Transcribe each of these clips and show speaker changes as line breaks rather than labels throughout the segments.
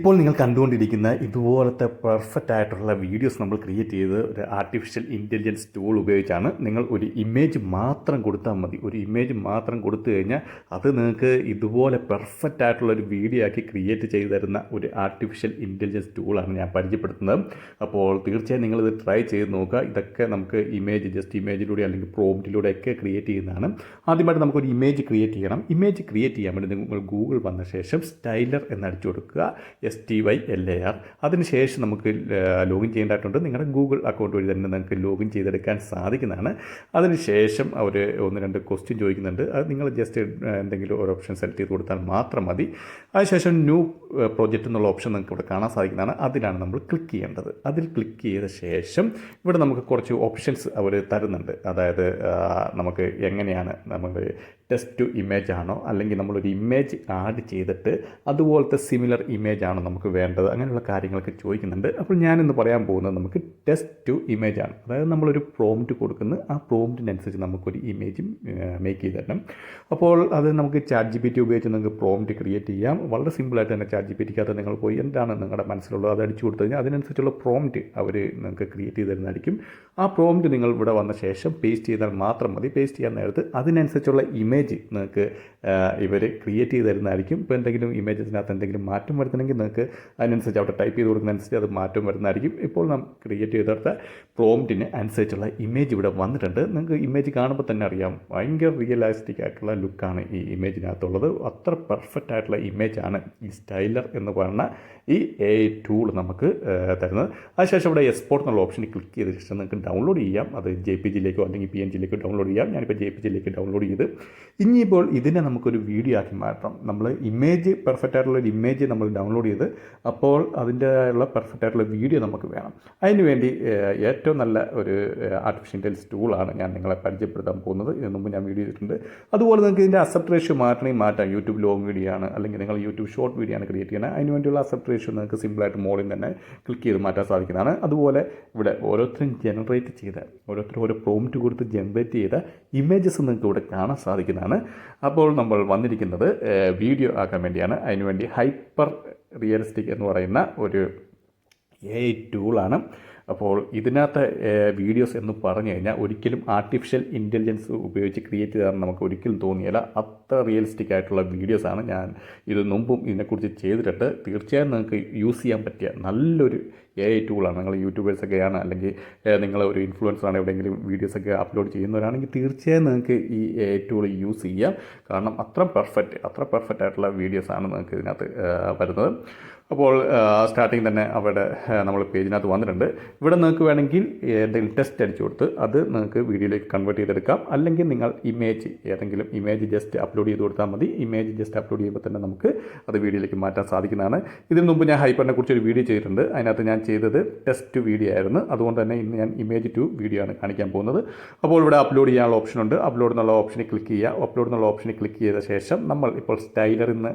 ഇപ്പോൾ നിങ്ങൾ കണ്ടുകൊണ്ടിരിക്കുന്ന ഇതുപോലത്തെ പെർഫെക്റ്റ് ആയിട്ടുള്ള വീഡിയോസ് നമ്മൾ ക്രിയേറ്റ് ചെയ്ത് ഒരു ആർട്ടിഫിഷ്യൽ ഇന്റലിജൻസ് ടൂൾ ഉപയോഗിച്ചാണ് നിങ്ങൾ ഒരു ഇമേജ് മാത്രം കൊടുത്താൽ മതി. ഒരു ഇമേജ് മാത്രം കൊടുത്തു കഴിഞ്ഞാൽ അത് നിങ്ങൾക്ക് ഇതുപോലെ പെർഫെക്റ്റ് ആയിട്ടുള്ള ഒരു വീഡിയോ ആക്കി ക്രിയേറ്റ് ചെയ്തു തരുന്ന ഒരു ആർട്ടിഫിഷ്യൽ ഇന്റലിജൻസ് ടൂളാണ് ഞാൻ പരിചയപ്പെടുത്തുന്നത്. അപ്പോൾ തീർച്ചയായും നിങ്ങളിത് ട്രൈ ചെയ്ത് നോക്കുക. ഇതൊക്കെ നമുക്ക് ഇമേജ് ജസ്റ്റ് ഇമേജിലൂടെ അല്ലെങ്കിൽ പ്രോംപ്റ്റിലൂടെ ഒക്കെ ക്രിയേറ്റ് ചെയ്യുന്നതാണ്. ആദ്യമായിട്ട് നമുക്കൊരു ഇമേജ് ക്രിയേറ്റ് ചെയ്യണം. ഇമേജ് ക്രിയേറ്റ് ചെയ്യാൻ വേണ്ടി നിങ്ങൾ ഗൂഗിൾ വന്ന ശേഷം സ്റ്റൈലർ എന്നടിച്ചു കൊടുക്കുക. S T Y L A R അതിനുശേഷം നമുക്ക് ലോഗിൻ ചെയ്യേണ്ടതായിട്ടുണ്ട്. നിങ്ങളുടെ ഗൂഗിൾ അക്കൗണ്ട് വഴി തന്നെ നിങ്ങൾക്ക് ലോഗിൻ ചെയ്തെടുക്കാൻ സാധിക്കുന്നതാണ്. അതിനുശേഷം അവർ ഒന്ന് രണ്ട് ക്വസ്റ്റ്യൻ ചോദിക്കുന്നുണ്ട്. അത് നിങ്ങൾ ജസ്റ്റ് എന്തെങ്കിലും ഒരു ഓപ്ഷൻ സെലക്ട് ചെയ്ത് കൊടുത്താൽ മാത്രം മതി. അതിനുശേഷം ന്യൂ പ്രോജക്റ്റ് എന്നുള്ള ഓപ്ഷൻ നിങ്ങൾക്ക് ഇവിടെ കാണാൻ സാധിക്കുന്നതാണ്. അതിലാണ് നമ്മൾ ക്ലിക്ക് ചെയ്യേണ്ടത്. അതിൽ ക്ലിക്ക് ചെയ്ത ശേഷം ഇവിടെ നമുക്ക് കുറച്ച് ഓപ്ഷൻസ് അവർ തരുന്നുണ്ട്. അതായത് നമുക്ക് എങ്ങനെയാണ് നമ്മൾ ടെസ്റ്റ് ടു ഇമേജ് ആണോ? അല്ലെങ്കിൽ നമ്മളൊരു ഇമേജ് ആഡ് ചെയ്തിട്ട് അതുപോലത്തെ സിമിലർ ഇമേജ് ആണോ നമുക്ക് വേണ്ടത്? അങ്ങനെയുള്ള കാര്യങ്ങളൊക്കെ ചോദിക്കുന്നുണ്ട്. അപ്പോൾ ഞാനിന്ന് പറയാൻ പോകുന്നത് നമുക്ക് ടെസ്റ്റ് ടു ഇമേജ് ആണ്. അതായത് നമ്മളൊരു പ്രോംറ്റ് കൊടുക്കുന്നു. ആ പ്രോംറ്റിനനുസരിച്ച് നമുക്കൊരു ഇമേജ് മേക്ക് ചെയ്ത് തരണം അപ്പോൾ അത് നമുക്ക് ചാറ്റ് ജി പി ടി ഉപയോഗിച്ച് നിങ്ങൾക്ക് പ്രോംറ്റ് ക്രിയേറ്റ് ചെയ്യാം. വളരെ സിമ്പിളായിട്ട് തന്നെ ചാറ്റ് ജി പി ടിക്കകത്ത് നിങ്ങൾ പോയി എന്താണ് നിങ്ങളുടെ മനസ്സിലുള്ളത്? അത് അടിച്ചു കൊടുത്തു കഴിഞ്ഞാൽ അതിനനുസരിച്ചുള്ള പ്രോംറ്റ് അവർ നിങ്ങൾക്ക് ക്രിയേറ്റ് ചെയ്ത് തരുന്നതായിരിക്കും. ആ പ്രോംറ്റ് നിങ്ങൾ ഇവിടെ വന്ന ശേഷം പേസ്റ്റ് ചെയ്താൽ മാത്രം മതി. പേസ്റ്റ് ചെയ്യാൻ നേരത്ത് അതിനനുസരിച്ചുള്ള ഇമേജ് നിങ്ങൾക്ക് ഇവർ ക്രിയേറ്റ് ചെയ്ത് തരുന്നതായിരിക്കും ഇപ്പോൾ എന്തെങ്കിലും ഇമേജസിനകത്ത് എന്തെങ്കിലും മാറ്റം വരുത്തണമെങ്കിൽ നിങ്ങൾക്ക് അതിനനുസരിച്ച് അവിടെ ടൈപ്പ് ചെയ്ത് കൊടുക്കുന്നതനുസരിച്ച് അത് മാറ്റം വരുന്നതായിരിക്കും. ഇപ്പോൾ നാം ക്രിയേറ്റ് ചെയ്തെടുത്ത പ്രോംപ്റ്റിന് അനുസരിച്ചുള്ള ഇമേജ് ഇവിടെ വന്നിട്ടുണ്ട്. നിങ്ങൾക്ക് ഇമേജ് കാണുമ്പോൾ തന്നെ അറിയാം. ഭയങ്കര റിയലിസ്റ്റിക് ആയിട്ടുള്ള ലുക്കാണ് ഈ ഇമേജിനകത്തുള്ളത് അത്ര പെർഫെക്റ്റ് ആയിട്ടുള്ള ഇമേജാണ് ഈ സ്റ്റൈലർ എന്ന് പറയുന്ന ഈ എ ടൂൾ നമുക്ക് തരുന്നത്. അതിനുശേഷം ഇവിടെ എക്സ്പോർട്ട് എന്നുള്ള ഓപ്ഷനിൽ ക്ലിക്ക് ചെയ്ത ശേഷം നിങ്ങൾക്ക് ഡൗൺലോഡ് ചെയ്യാം. അത് ജെ പി ജിയിലേക്കോ അല്ലെങ്കിൽ പി എൻ ജിയിലേക്കോ ഡൗൺലോഡ് ചെയ്യാം. ഞാനിപ്പോൾ ജെ പി ജിയിലേക്ക് ഡൗൺലോഡ് ചെയ്ത് ഇനിയിപ്പോൾ ഇതിനെ നമുക്കൊരു വീഡിയോ ആക്കി മാറ്റണം. നമ്മൾ ഇമേജ് പെർഫെക്റ്റ് ആയിട്ടുള്ള ഒരു ഇമേജ് നമ്മൾ ഡൗൺലോഡ് ചെയ്ത് അപ്പോൾ അതിന്റെതായുള്ള പെർഫെക്റ്റ് ആയിട്ടുള്ള വീഡിയോ നമുക്ക് വേണം. അതിനുവേണ്ടി ഏറ്റവും നല്ല ഒരു ആർട്ടിഫിഷ്യൽ ഇന്റലിജൻസ് ടൂളാണ് ഞാൻ നിങ്ങളെ പരിചയപ്പെടുത്താൻ പോകുന്നത്. ഇതിന് മുമ്പ് ഞാൻ വീഡിയോ ചെയ്തിട്ടുണ്ട്. അതുപോലെ നിങ്ങൾക്ക് ഇതിന്റെ അസെപ്റ്റ് റേഷ്യോ മാറ്റണമെങ്കിൽ മാറ്റാം. യൂട്യൂബ് ലോങ് വീഡിയോ ആണ് അല്ലെങ്കിൽ നിങ്ങൾ യൂട്യൂബ് ഷോർട്ട് വീഡിയോ ആണ് ക്രിയേറ്റ് ചെയ്യുന്നത്. അതിന് വേണ്ടിയുള്ള അസെപ്റ്റ് റേഷ്യോ നിങ്ങൾക്ക് സിമ്പിളായിട്ട് മോളിൽ തന്നെ ക്ലിക്ക് ചെയ്ത് മാറ്റാൻ സാധിക്കുന്നതാണ്. അതുപോലെ ഇവിടെ ഓരോരുത്തരും ജനറേറ്റ് ചെയ്ത ഓരോരുത്തരും ഓരോ പ്രോംപ്റ്റ് കൊടുത്ത് ജനറേറ്റ് ചെയ്ത ഇമേജസ് നിങ്ങൾക്ക് ഇവിടെ കാണാൻ സാധിക്കുന്നതാണ്. അപ്പോൾ നമ്മൾ വന്നിരിക്കുന്നത് വീഡിയോ ആക്കാൻ വേണ്ടിയാണ്. അതിനുവേണ്ടി ഹൈപ്പർ റിയലിസ്റ്റിക് എന്ന് പറയുന്ന ഒരു എ ടൂളാണ് അപ്പോൾ ഇതിനകത്ത് വീഡിയോസ് എന്ന് പറഞ്ഞു കഴിഞ്ഞാൽ ഒരിക്കലും ആർട്ടിഫിഷ്യൽ ഇന്റലിജൻസ് ഉപയോഗിച്ച് ക്രിയേറ്റ് ചെയ്താൽ നമുക്ക് ഒരിക്കലും തോന്നിയില്ല അത്ര റിയലിസ്റ്റിക് ആയിട്ടുള്ള വീഡിയോസാണ് ഞാൻ ഇത് മുമ്പും ഇതിനെക്കുറിച്ച് ചെയ്തിട്ട് തീർച്ചയായും നിങ്ങൾക്ക് യൂസ് ചെയ്യാൻ പറ്റിയ നല്ലൊരു എ ഐ ടൂളാണ് നിങ്ങൾ യൂട്യൂബേഴ്സൊക്കെയാണ് അല്ലെങ്കിൽ നിങ്ങൾ ഒരു ഇൻഫ്ലുവൻസർ ആണ് എവിടെയെങ്കിലും വീഡിയോസൊക്കെ അപ്ലോഡ് ചെയ്യുന്നവരാണെങ്കിൽ തീർച്ചയായും നിങ്ങൾക്ക് ഈ എ ഐ ടൂൾ യൂസ് ചെയ്യാം. കാരണം അത്ര പെർഫെക്റ്റ് അത്ര പെർഫെക്റ്റ് ആയിട്ടുള്ള വീഡിയോസാണ് നിങ്ങൾക്ക് ഇതിനകത്ത് വരുന്നത്. അപ്പോൾ സ്റ്റാർട്ടിങ് തന്നെ അവിടെ നമ്മൾ പേജിനകത്ത് വന്നിട്ടുണ്ട്. ഇവിടെ നിങ്ങൾക്ക് വേണമെങ്കിൽ എന്തെങ്കിലും ടെസ്റ്റ് അടിച്ചു കൊടുത്ത് അത് നിങ്ങൾക്ക് വീഡിയോയിലേക്ക് കൺവേർട്ട് ചെയ്തെടുക്കാം. അല്ലെങ്കിൽ നിങ്ങൾ ഇമേജ് ഏതെങ്കിലും ഇമേജ് ജസ്റ്റ് അപ്ലോഡ് ചെയ്ത് കൊടുത്താൽ മതി. ഇമേജ് ജസ്റ്റ് അപ്ലോഡ് ചെയ്യുമ്പോൾ തന്നെ നമുക്ക് അത് വീഡിയോയിലേക്ക് മാറ്റാൻ സാധിക്കുന്നതാണ്. ഇതിന് മുമ്പ് ഞാൻ ഹൈപ്പറിനെ കുറിച്ച് ഒരു വീഡിയോ ചെയ്തിട്ടുണ്ട്. അതിനകത്ത് ഞാൻ ചെയ്തത് ടെസ്റ്റ് വീഡിയോ ആയിരുന്നു. അതുകൊണ്ട് തന്നെ ഇന്ന് ഞാൻ ഇമേജ് ടു വീഡിയോ ആണ് കാണിക്കാൻ പോകുന്നത്. അപ്പോൾ ഇവിടെ അപ്ലോഡ് ചെയ്യാനുള്ള ഓപ്ഷൻ ഉണ്ട്. അപ്ലോഡ് എന്നുള്ള ഓപ്ഷനിൽ ക്ലിക്ക് ചെയ്യുക. അപ്ലോഡ് എന്നുള്ള ഓപ്ഷനിൽ ക്ലിക്ക് ചെയ്ത ശേഷം നമ്മൾ ഇപ്പോൾ സ്റ്റൈലറിൽ നിന്ന്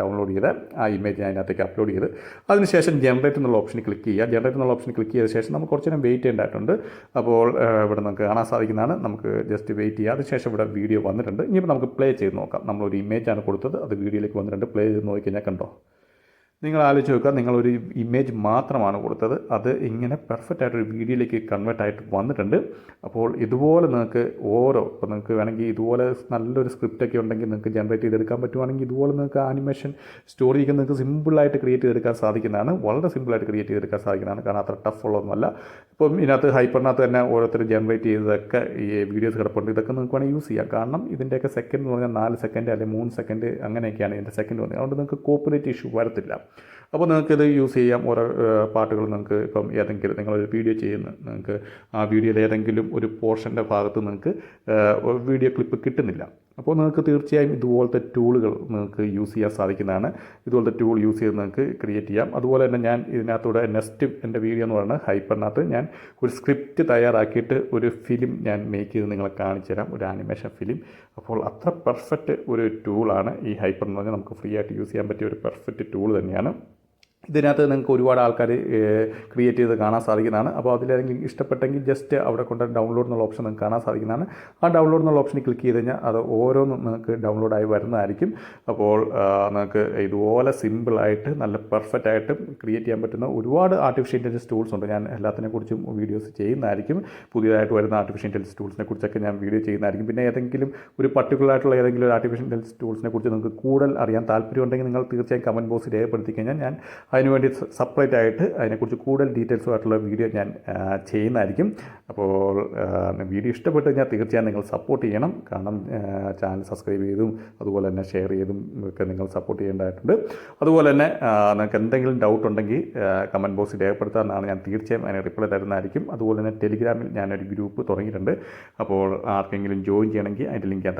ഡൗൺലോഡ് ചെയ്ത ആ ഇമേജ് ഞാൻ അതിനകത്തേക്ക് അപ്ലോഡ് ചെയ്ത് അതിനുശേഷം ജനറേറ്റ് എന്നുള്ള ഓപ്ഷനിൽ ക്ലിക്ക് ചെയ്യുക. ജനറേറ്റ് എന്നുള്ള ഓപ്ഷനിൽ ക്ലിക്ക് ചെയ്ത ശേഷം നമുക്ക് കുറച്ച് നേരം വെയിറ്റ് ചെയ്യേണ്ടതായിട്ടുണ്ട്. അപ്പോൾ ഇവിടെ നമുക്ക് കാണാൻ സാധിക്കുന്നതാണ്. നമുക്ക് ജസ്റ്റ് വെയിറ്റ് ചെയ്യുക. അതിനുശേഷം ഇവിടെ വീഡിയോ വന്നിട്ടുണ്ട്. ഇനിയിപ്പോൾ നമുക്ക് പ്ലേ ചെയ്ത് നോക്കാം. നമ്മളൊരു ഇമേജാണ് കൊടുത്തത്. അത് വീഡിയോയിലേക്ക് വന്നിട്ടുണ്ട്. പ്ലേ ചെയ്ത് നോക്കിക്കഴിഞ്ഞാൽ കണ്ടോ? നിങ്ങൾ ആലോചിച്ച് നോക്കുക നിങ്ങളൊരു ഇമേജ് മാത്രമാണ് കൊടുത്തത്. അത് ഇങ്ങനെ പെർഫെക്റ്റ് ആയിട്ടൊരു വീഡിയോയിലേക്ക് കൺവേർട്ട് ആയിട്ട് വന്നിട്ടുണ്ട്. അപ്പോൾ ഇതുപോലെ നിങ്ങൾക്ക് ഓരോ ഇപ്പോൾ നിങ്ങൾക്ക് വേണമെങ്കിൽ ഇതുപോലെ നല്ലൊരു സ്ക്രിപ്റ്റൊക്കെ ഉണ്ടെങ്കിൽ നിങ്ങൾക്ക് ജനറേറ്റ് ചെയ്തെടുക്കാൻ പറ്റുവാണെങ്കിൽ ഇതുപോലെ നിങ്ങൾക്ക് ആനിമേഷൻ സ്റ്റോറിയൊക്കെ നിങ്ങൾക്ക് സിമ്പിളായിട്ട് ക്രിയേറ്റ് ചെയ്തെടുക്കാൻ സാധിക്കുന്നതാണ്. വളരെ സിമ്പിളായിട്ട് ക്രിയേറ്റ് ചെയ്തെടുക്കാൻ സാധിക്കുന്നതാണ്. കാരണം അത്ര ടഫ് ഉള്ളതൊന്നുമല്ല. ഇപ്പം ഇതിനകത്ത് ഹൈപ്പറിനകത്ത് തന്നെ ഓരോരുത്തർ ജനറേറ്റ് ചെയ്തതൊക്കെ ഈ വീഡിയോസ് കിടപ്പുണ്ട്. ഇതൊക്കെ നിങ്ങൾക്ക് വേണമെങ്കിൽ യൂസ് ചെയ്യാം. കാരണം ഇതിന്റെയൊക്കെ സെക്കൻഡ് എന്ന് പറഞ്ഞാൽ നാല് സെക്കൻഡ് അല്ലെങ്കിൽ മൂന്ന് സെക്കൻഡ് അങ്ങനെയൊക്കെയാണ് ഇതിന്റെ സെക്കൻഡ് വന്നത്. അതുകൊണ്ട് നിങ്ങൾക്ക് കോപ്പറേറ്റ് ഇഷ്യൂ വരത്തില്ല. അപ്പോൾ നിങ്ങൾക്കിത് യൂസ് ചെയ്യാം. ഓരോ പാർട്ടുകൾ നിങ്ങൾക്ക് ഇപ്പം ഏതെങ്കിലും നിങ്ങളൊരു വീഡിയോ ചെയ്യുന്നു നിങ്ങൾക്ക് ആ വീഡിയോയിൽ ഏതെങ്കിലും ഒരു പോർഷന്റെ ഭാഗത്ത് നിങ്ങൾക്ക് വീഡിയോ ക്ലിപ്പ് കിട്ടുന്നില്ല. അപ്പോൾ നിങ്ങൾക്ക് തീർച്ചയായും ഇതുപോലത്തെ ടൂളുകൾ നിങ്ങൾക്ക് യൂസ് ചെയ്യാൻ സാധിക്കുന്നതാണ്. ഇതുപോലത്തെ ടൂൾ യൂസ് ചെയ്ത് നിങ്ങൾക്ക് ക്രിയേറ്റ് ചെയ്യാം. അതുപോലെ തന്നെ ഞാൻ ഇതിനകത്തൂടെ നെക്സ്റ്റ് എന്റെ വീഡിയോ എന്ന് പറയുന്നത് ഹൈപ്പറിനകത്ത് ഞാൻ ഒരു സ്ക്രിപ്റ്റ് തയ്യാറാക്കിയിട്ട് ഒരു ഫിലിം ഞാൻ മേക്ക് ചെയ്ത് നിങ്ങളെ കാണിച്ചു തരാം. ഒരു ആനിമേഷൻ ഫിലിം. അപ്പോൾ അത്ര പെർഫെക്റ്റ് ഒരു ടൂളാണ് ഈ ഹൈപ്പർ എന്ന് പറഞ്ഞാൽ നമുക്ക് ഫ്രീ ആയിട്ട് യൂസ് ചെയ്യാൻ പറ്റിയ ഒരു പെർഫെക്റ്റ് ടൂൾ തന്നെയാണ്. ഇതിനകത്ത് നിങ്ങൾക്ക് ഒരുപാട് ആൾക്കാർ ക്രിയേറ്റ് ചെയ്ത് കാണാൻ സാധിക്കുന്നതാണ്. അപ്പോൾ അതിലേതെങ്കിലും ഇഷ്ടപ്പെട്ടെങ്കിൽ ജസ്റ്റ് അവിടെ കൊണ്ട് ഡൗൺലോഡ് എന്നുള്ള ഓപ്ഷൻ നിങ്ങൾക്ക് കാണാൻ സാധിക്കുന്നതാണ്. ആ ഡൗൺലോഡ് എന്നുള്ള ഓപ്ഷനിൽ ക്ലിക്ക് ചെയ്ത് കഴിഞ്ഞാൽ അത് ഓരോന്നും നിങ്ങൾക്ക് ഡൗൺലോഡായി വരുന്നതായിരിക്കും. അപ്പോൾ നിങ്ങൾക്ക് ഇതുപോലെ സിമ്പിളായിട്ട് നല്ല പെർഫെക്റ്റ് ആയിട്ട് ക്രിയേറ്റ് ചെയ്യാൻ പറ്റുന്ന ഒരുപാട് ആർട്ടിഫിഷ്യൽ ഇന്റലിജൻസ് ടൂൾസ് ഉണ്ട്. ഞാൻ എല്ലാത്തിനെ കുറിച്ചും വീഡിയോസ് ചെയ്യുന്നതായിരിക്കും. പുതിയതായിട്ട് വരുന്ന ആർട്ടിഫിഷ്യൽ ഇന്റലിജൻസ് ടൂൾസിനെ കുറിച്ചൊക്കെ ഞാൻ വീഡിയോ ചെയ്യുന്നതായിരിക്കും. പിന്നെ ഏതെങ്കിലും ഒരു പർട്ടിക്കുലർ ആയിട്ടുള്ള ഏതെങ്കിലും ഒരു ആർട്ടിഫിഷ്യൽ ഇന്റലിജൻസ് ടൂൾസിനെ കുറിച്ച് നിങ്ങൾക്ക് കൂടുതൽ അറിയാൻ താല്പര്യം ഉണ്ടെങ്കിൽ നിങ്ങൾ തീർച്ചയായും കമന്റ് ബോക്സിൽ രേഖപ്പെടുത്തി കഴിഞ്ഞാൽ ഞാൻ അതിനുവേണ്ടി സെപ്പറേറ്റ് ആയിട്ട് അതിനെക്കുറിച്ച് കൂടുതൽ ഡീറ്റെയിൽസ് ആയിട്ടുള്ള വീഡിയോ ഞാൻ ചെയ്യുന്നതായിരിക്കും. അപ്പോൾ വീഡിയോ ഇഷ്ടപ്പെട്ട് കഴിഞ്ഞാൽ തീർച്ചയായും നിങ്ങൾ സപ്പോർട്ട് ചെയ്യണം. കാരണം ചാനൽ സബ്സ്ക്രൈബ് ചെയ്തും അതുപോലെ തന്നെ ഷെയർ ചെയ്തും ഒക്കെ നിങ്ങൾ സപ്പോർട്ട് ചെയ്യേണ്ടതായിട്ടുണ്ട്. അതുപോലെ തന്നെ നിങ്ങൾക്ക് എന്തെങ്കിലും ഡൗട്ട് ഉണ്ടെങ്കിൽ കമന്റ് ബോക്സിൽ രേഖപ്പെടുത്താമെന്നാണ് ഞാൻ തീർച്ചയായും അതിന് റിപ്ലൈ തരുന്നതായിരിക്കും. അതുപോലെ തന്നെ ടെലിഗ്രാമിൽ ഞാനൊരു ഗ്രൂപ്പ് തുടങ്ങിയിട്ടുണ്ട്. അപ്പോൾ ആർക്കെങ്കിലും ജോയിൻ ചെയ്യണമെങ്കിൽ അതിന്റെ ലിങ്ക് ഞാൻ